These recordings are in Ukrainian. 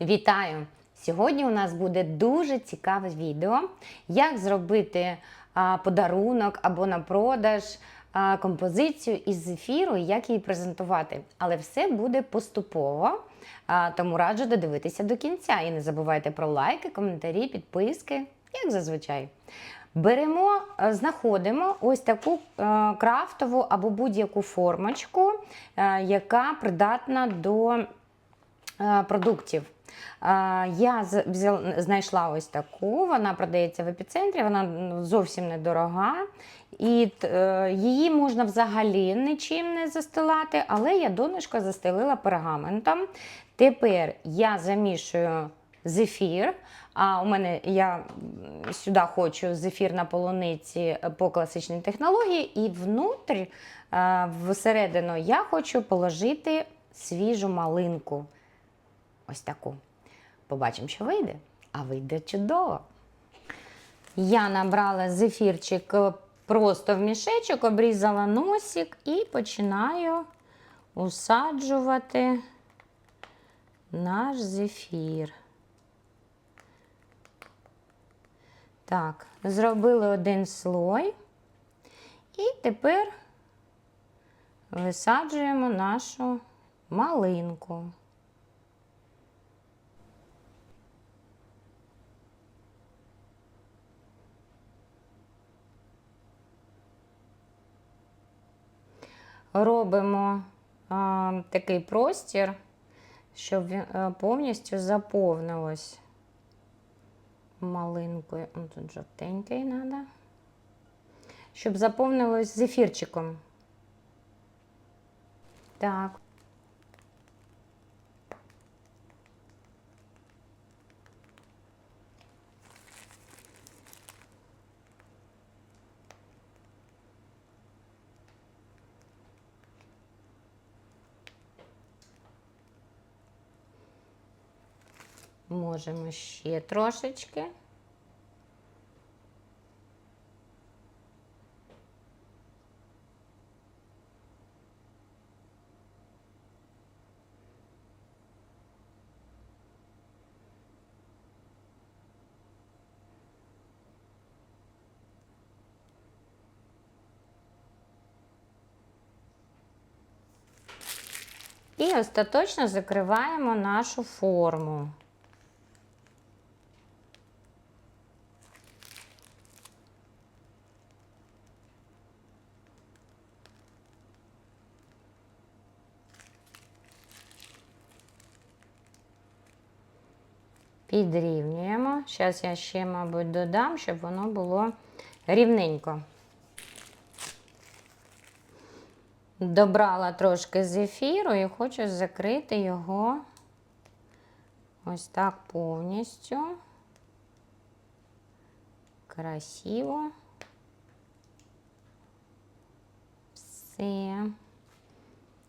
Вітаю! Сьогодні у нас буде дуже цікаве відео, як зробити подарунок або на продаж композицію із зефіру і як її презентувати. Але все буде поступово, тому раджу додивитися до кінця. І не забувайте про лайки, коментарі, підписки, як зазвичай. Беремо, е, знаходимо ось таку е, крафтову або будь-яку формочку, е, яка придатна до продуктів. Я знайшла ось таку, вона продається в епіцентрі, вона зовсім недорога. І е, її можна взагалі нічим не застилати, але я донышко застелила пергаментом. Тепер я замішую зефір. А у мене я сюди хочу зефір на полуниці е, по класичній технології, і внутрі, е, всередину, я хочу положити свіжу малинку. Ось таку. Побачимо, що вийде. А вийде чудово. Я набрала зефірчик е, просто в мішечок, обрізала носик і починаю усаджувати наш зефір. Так, зробили один слой. І тепер висаджуємо нашу малинку. Робимо а, такий простір, щоб він е, повністю заповнилось малинкою. О, Тут жовтенький треба. Щоб заповнилось зефірчиком. Так. Можемо ще трошечки. І остаточно закриваємо нашу форму. Підрівнюємо. Зараз я ще, мабуть, додам, щоб воно було рівненько. Добрала трошки зефіру і хочу закрити його ось так повністю. Красиво. Все.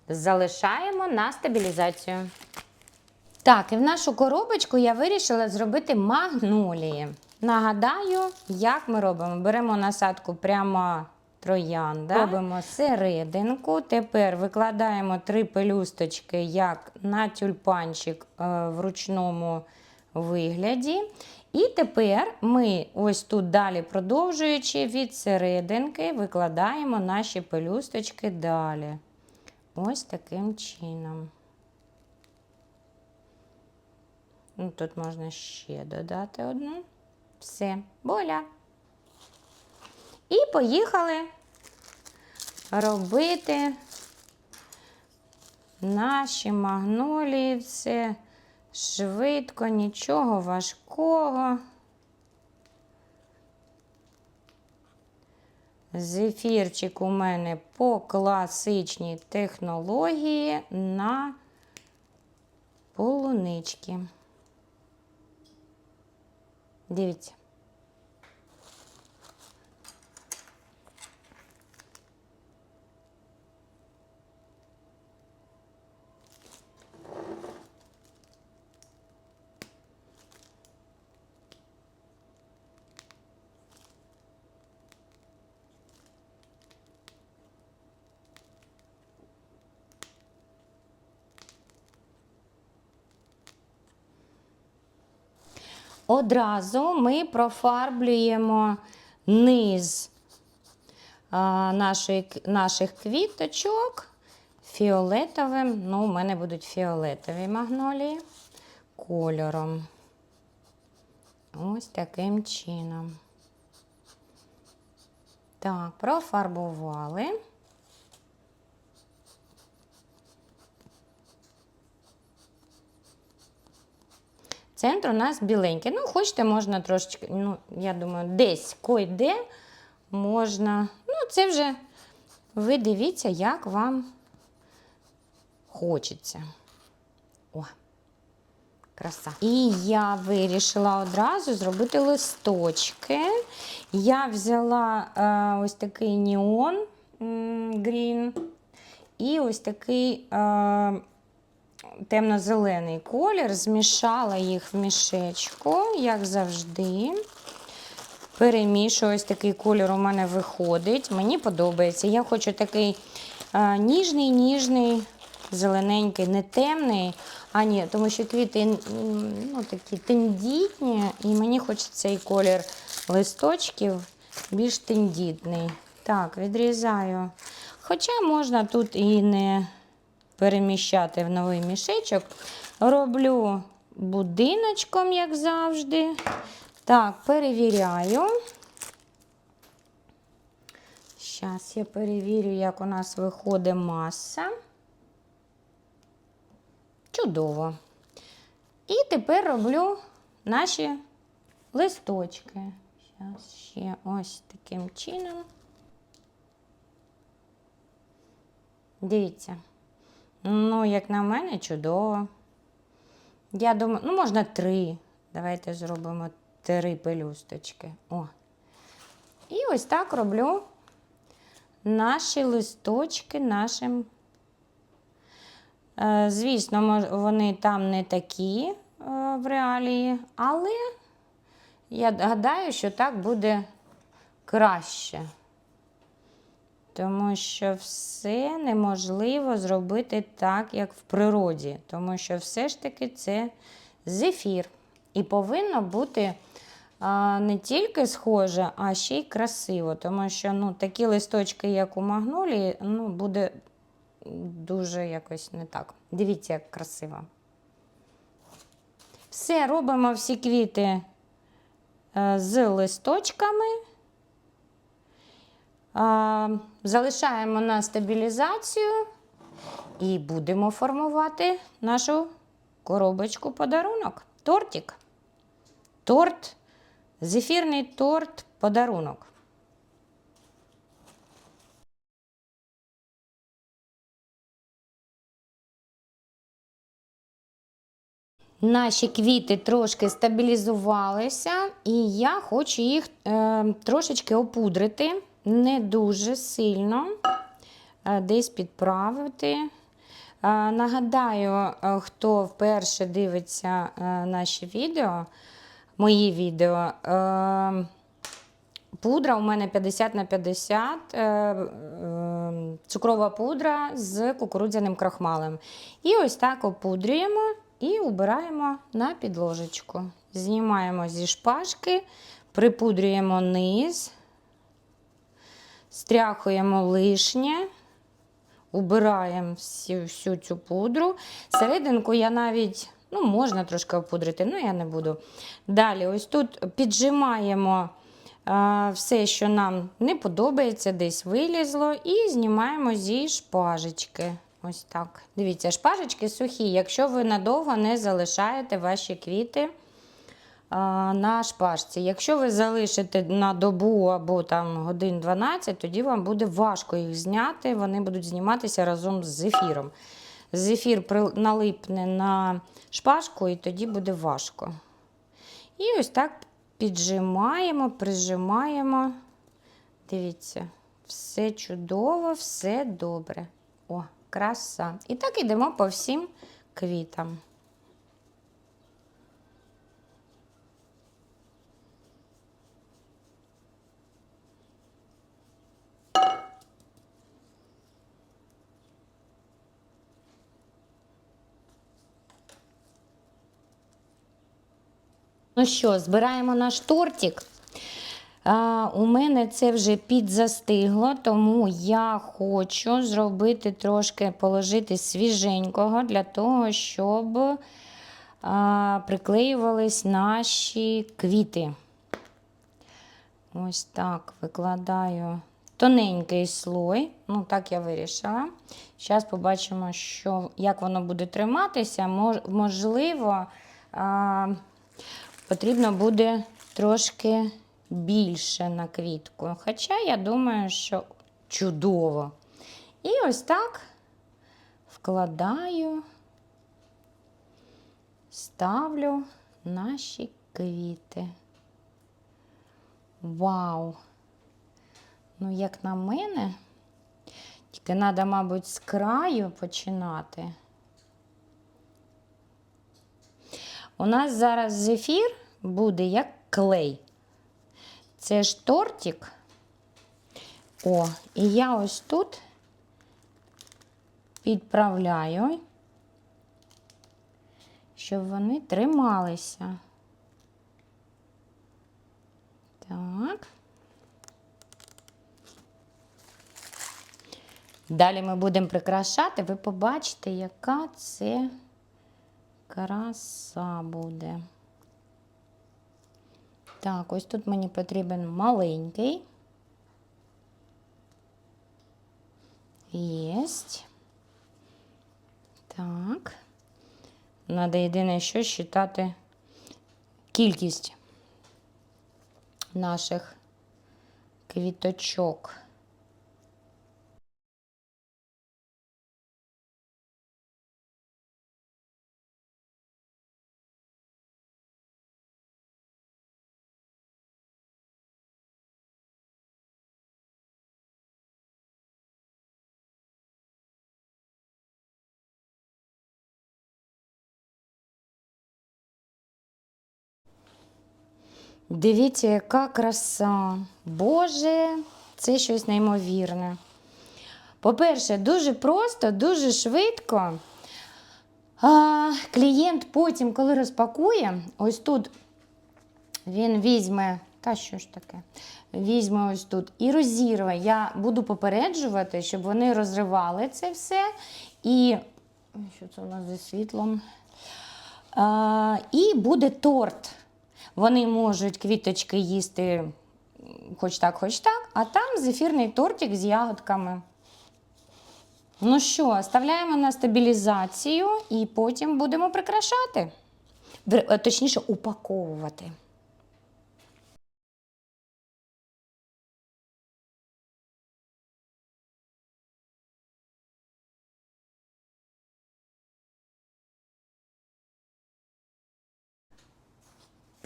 Залишаємо на стабілізацію. Так, і в нашу коробочку я вирішила зробити магнолії. Нагадаю, як ми робимо. Беремо насадку прямо троянда, робимо серединку. Тепер викладаємо три пелюсточки, як на тюльпанчик е, в ручному вигляді. І тепер ми ось тут далі, продовжуючи від серединки, викладаємо наші пелюсточки далі. Ось таким чином. Ну, Тут можна ще додати одну. Все, боля. І поїхали робити наші магнолії. Все швидко, нічого важкого. Зефірчик у мене по класичній технології на полунички. Дивіться. Одразу ми профарблюємо низ наших квіточок фіолетовим. Ну, у мене будуть фіолетові магнолії кольором. Ось таким чином. Так, профарбували. Центр у нас біленький. Ну, хочете, можна трошечки, ну, я думаю, десь койде можна. Ну, це вже ви дивіться, як вам хочеться. О, краса. І я вирішила одразу зробити листочки. Я взяла е, ось такий неон грін і ось такий. Е, темно-зелений колір, змішала їх в мішечку, як завжди. Перемішую, ось такий колір у мене виходить. Мені подобається. Я хочу такий а, ніжний, ніжний, зелененький, не темний. А ні, тому що квіти ну, такі тендітні, і мені хочеться цей колір листочків більш тендітний. Так, відрізаю. Хоча можна тут і не переміщати в новий мішечок. Роблю будиночком, як завжди. Так, перевіряю. Зараз я перевірю, як у нас виходить маса. Чудово. І тепер роблю наші листочки. Зараз ще ось таким чином. Дивіться. Ну, як на мене, чудово. Я думаю, ну, можна три. Давайте зробимо три пелюсточки. О. І ось так роблю наші листочки нашим. Е, Звісно, вони там не такі е, в реалії, але я гадаю, що так буде краще. Тому що все неможливо зробити так, як в природі. Тому що все ж таки це зефір. І повинно бути а, не тільки схоже, а ще й красиво. Тому що ну, такі листочки, як у магнолії, ну, буде дуже якось не так. Дивіться, як красиво. Все, робимо всі квіти е, з листочками. Залишаємо на стабілізацію і будемо формувати нашу коробочку подарунок. Тортик. Торт, зефірний торт, подарунок. Наші квіти трошки стабілізувалися, і я хочу їх е, трошечки опудрити, не дуже сильно, е, десь підправити. Е, нагадаю, е, хто вперше дивиться наші відео, мої відео. Пудра у мене 50 на 50, е, е, цукрова пудра з кукурудзяним крахмалем. І ось так опудрюємо і убираємо на підложечку. Знімаємо зі шпажки, припудрюємо низ, стряхуємо лишнє, убираємо всю, всю цю пудру. Серединку я навіть, ну, можна трошки опудрити, але я не буду. Далі, ось тут піджимаємо а, все, що нам не подобається, десь вилізло, і знімаємо зі шпажечки. Ось так. Дивіться, шпажечки сухі. Якщо ви надовго не залишаєте ваші квіти на шпажці. Якщо ви залишите на добу або там годин 12, тоді вам буде важко їх зняти. Вони будуть зніматися разом з зефіром. Зефір налипне на шпажку, і тоді буде важко. І ось так піджимаємо, прижимаємо. Дивіться, все чудово, все добре. О, краса. І так йдемо по всім квітам. Ну що, збираємо наш тортик. А, у мене це вже підзастигло, тому я хочу зробити трошки положити свіженького для того, щоб а, приклеювались наші квіти. Ось так викладаю тоненький слой. Ну, так я вирішила. Зараз побачимо, що, як воно буде триматися. Мож, можливо, а, потрібно буде трошки більше на квітку. Хоча я думаю, що чудово. І ось так вкладаю, ставлю наші квіти. Вау! Ну, як на мене, тільки треба, мабуть, з краю починати. У нас зараз зефір буде як клей. Це ж тортик. О, і я ось тут підправляю, щоб вони трималися. Так. Далі ми будемо прикрашати, ви побачите, яка це краса буде. Так, ось тут мені потрібен маленький. Єсть. Так. Надо єдине, що считати кількість наших квіточок. Дивіться, яка краса. Боже, це щось неймовірне. По-перше, дуже просто, дуже швидко. А, клієнт потім, коли розпакує, ось тут він візьме, та що ж таке, візьме ось тут і розірве. Я буду попереджувати, щоб вони розривали це все. І що це у нас зі світлом? А, і буде торт. Вони можуть квіточки їсти хоч так, хоч так, а там зефірний тортик з ягодками. Ну що, ставляємо на стабілізацію і потім будемо прикрашати. Е, Точніше, упаковувати.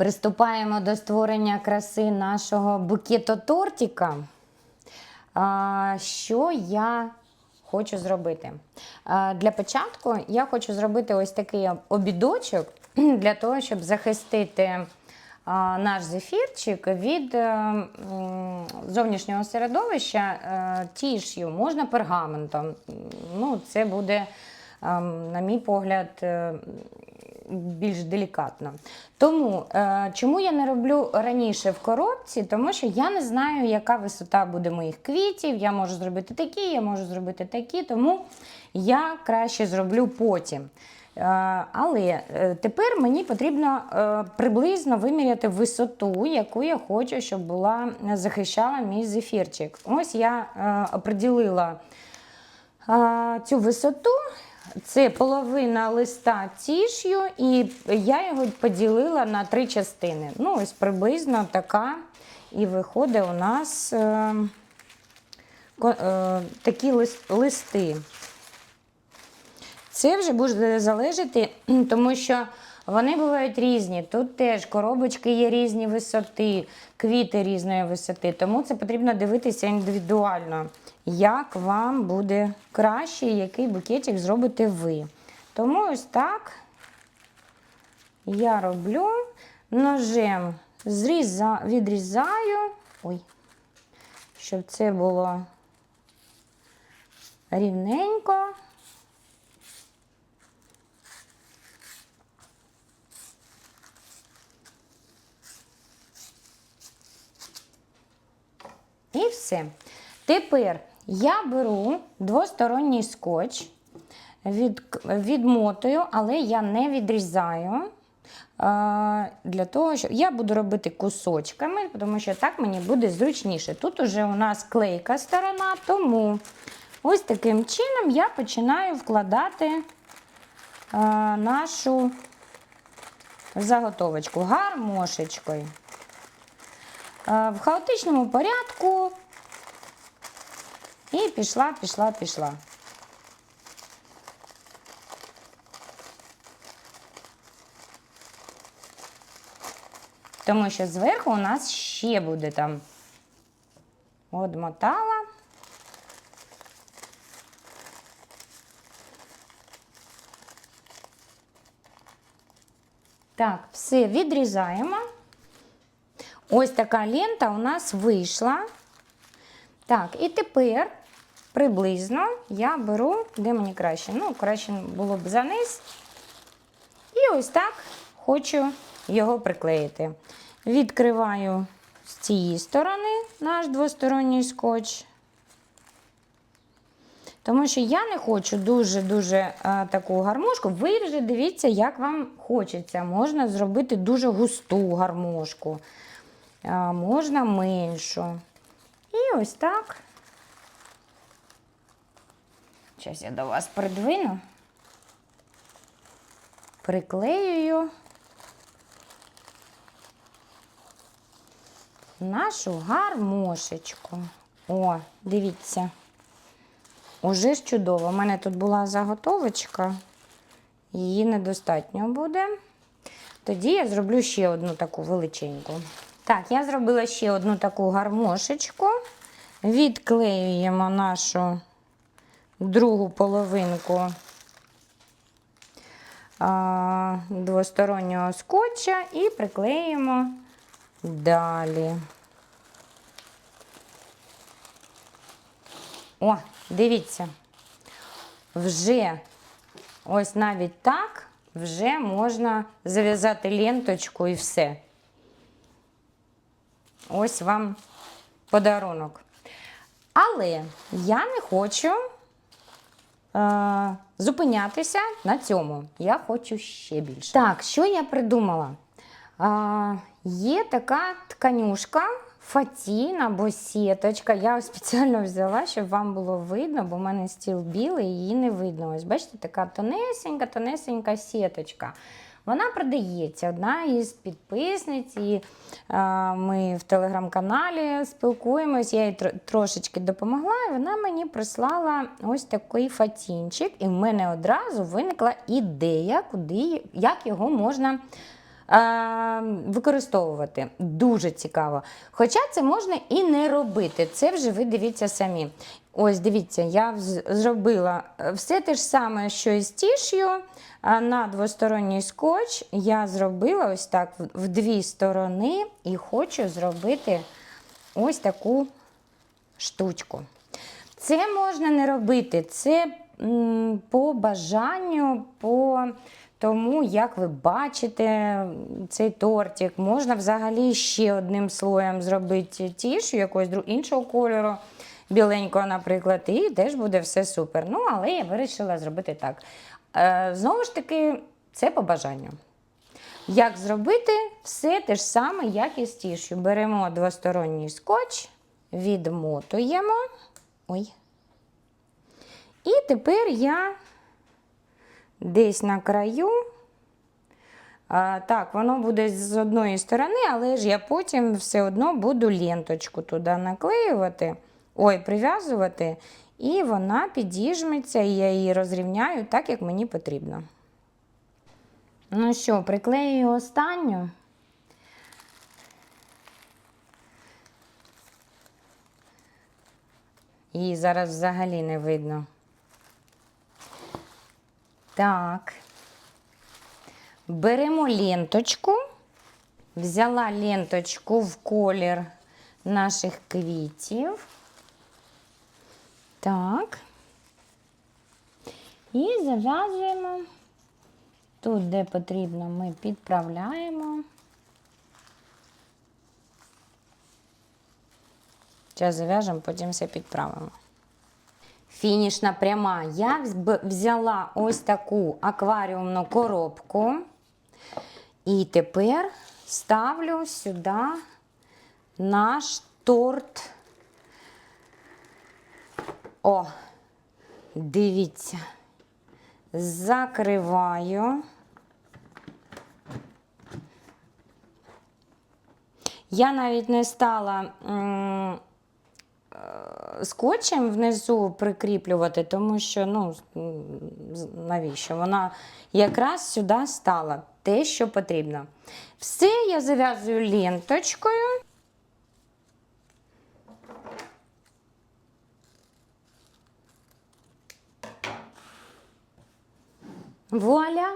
Приступаємо до створення краси нашого букету тортика. Що я хочу зробити? Для початку я хочу зробити ось такий обідочок для того, щоб захистити наш зефірчик від е, зовнішнього середовища е, тіш'ю, можна пергаментом. Ну, це буде, ем, на мій погляд, е, більш делікатно. Тому е, чому я не роблю раніше в коробці? Тому що я не знаю, яка висота буде моїх квітів. Я можу зробити такі, я можу зробити такі, тому я краще зроблю потім. Е, але е, тепер мені потрібно приблизно виміряти висоту, яку я хочу, щоб була захищала мій зефірчик. Ось я оприділила цю висоту. Це половина листа тіш'ю, і я його поділила на три частини. Ну, ось приблизно така і виходить у нас е, е, такі листи. Це вже буде залежати, тому що вони бувають різні. Тут теж коробочки є різні висоти, квіти різної висоти. Тому це потрібно дивитися індивідуально, як вам буде краще, який букетик зробите ви. Тому ось так я роблю ножем зріза, відрізаю, ой, щоб це було рівненько. І все. Тепер я беру двосторонній скотч, від, відмотую, але я не відрізаю. а, Для того, що я буду робити кусочками, тому що так мені буде зручніше. Тут уже у нас клейка сторона, тому ось таким чином я починаю вкладати нашу заготовочку гармошечкою. В хаотичному порядку і пішла, пішла, пішла. Тому що зверху у нас ще буде там одмотала. Так, все відрізаємо. Ось така лента у нас вийшла. Так, і тепер приблизно я беру, де мені краще? Ну, краще було б за низ. І ось так хочу його приклеїти. Відкриваю з цієї сторони наш двосторонній скотч. Тому що я не хочу дуже-дуже е, таку гармошку. Ви вже дивіться, як вам хочеться. Можна зробити дуже густу гармошку, а можна меншу. І ось так. Зараз я до вас придвину, приклеюю нашу гармошечку. О, дивіться. Уже ж чудово. У мене тут була заготовочка, її недостатньо буде. Тоді я зроблю ще одну таку величеньку. Так, я зробила ще одну таку гармошечку. Відклеюємо нашу другу половинку двостороннього скотча і приклеїмо далі. О, дивіться, вже ось навіть так вже можна зав'язати ленточку і все. Ось вам подарунок. Але я не хочу е, зупинятися на цьому. Я хочу ще більше. Так, що я придумала? Е, є така тканюшка, Фатіна або сіточка. Я спеціально взяла, щоб вам було видно, бо в мене стіл білий, її не видно. Ось бачите, така тонесенька, тонесенька сіточка. Вона продається. Одна із підписниць, і е, ми в телеграм-каналі спілкуємось. Я їй тр- трошечки допомогла, і вона мені прислала ось такий фатінчик. І в мене одразу виникла ідея, куди, як його можна використовувати. Дуже цікаво. Хоча це можна і не робити. Це вже ви дивіться самі. Ось дивіться, я зробила е, все те ж саме, що і з тіш'ю. На двосторонній скотч я зробила ось так в дві сторони і хочу зробити ось таку штучку. Це можна не робити, це по бажанню, по тому, як ви бачите цей тортик. Можна взагалі ще одним слоєм зробити тішу якогось іншого кольору, біленького, наприклад, і теж буде все супер. Ну, але я вирішила зробити так. Е, знову ж таки, це по бажанню. Як зробити все те ж саме, як і з тішю. Беремо двосторонній скотч, відмотуємо. Ой. І тепер я десь на краю. Так, воно буде з одної сторони, але ж я потім все одно буду ленточку туди наклеювати, ой, прив'язувати, і вона підіжметься, і я її розрівняю так, як мені потрібно. Ну що, приклею останню. Її зараз взагалі не видно. Так. Беремо ленточку. Взяла ленточку в колір наших квітів. Так. І зав'язуємо. Тут, де потрібно, ми підправляємо. Зараз зав'яжемо, потім все підправимо. Фінішна пряма. Я взяла ось таку акваріумну коробку. І тепер ставлю сюди наш торт. О, дивіться. Закриваю. Я навіть не стала скотчем внизу прикріплювати, тому що, ну, навіщо? Вона якраз сюди стала те, що потрібно. Все я зав'язую ленточкою. Вуаля!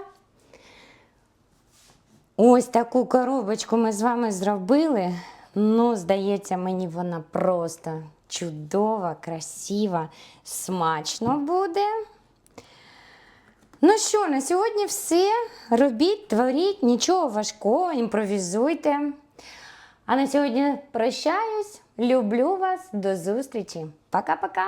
Ось таку коробочку ми з вами зробили. Ну, здається, мені вона просто чудова, красиво, смачно буде. Ну що, на сьогодні все. Робіть, творіть, нічого важкого, імпровізуйте. А на сьогодні прощаюсь. Люблю вас. До зустрічі. Пока-пока.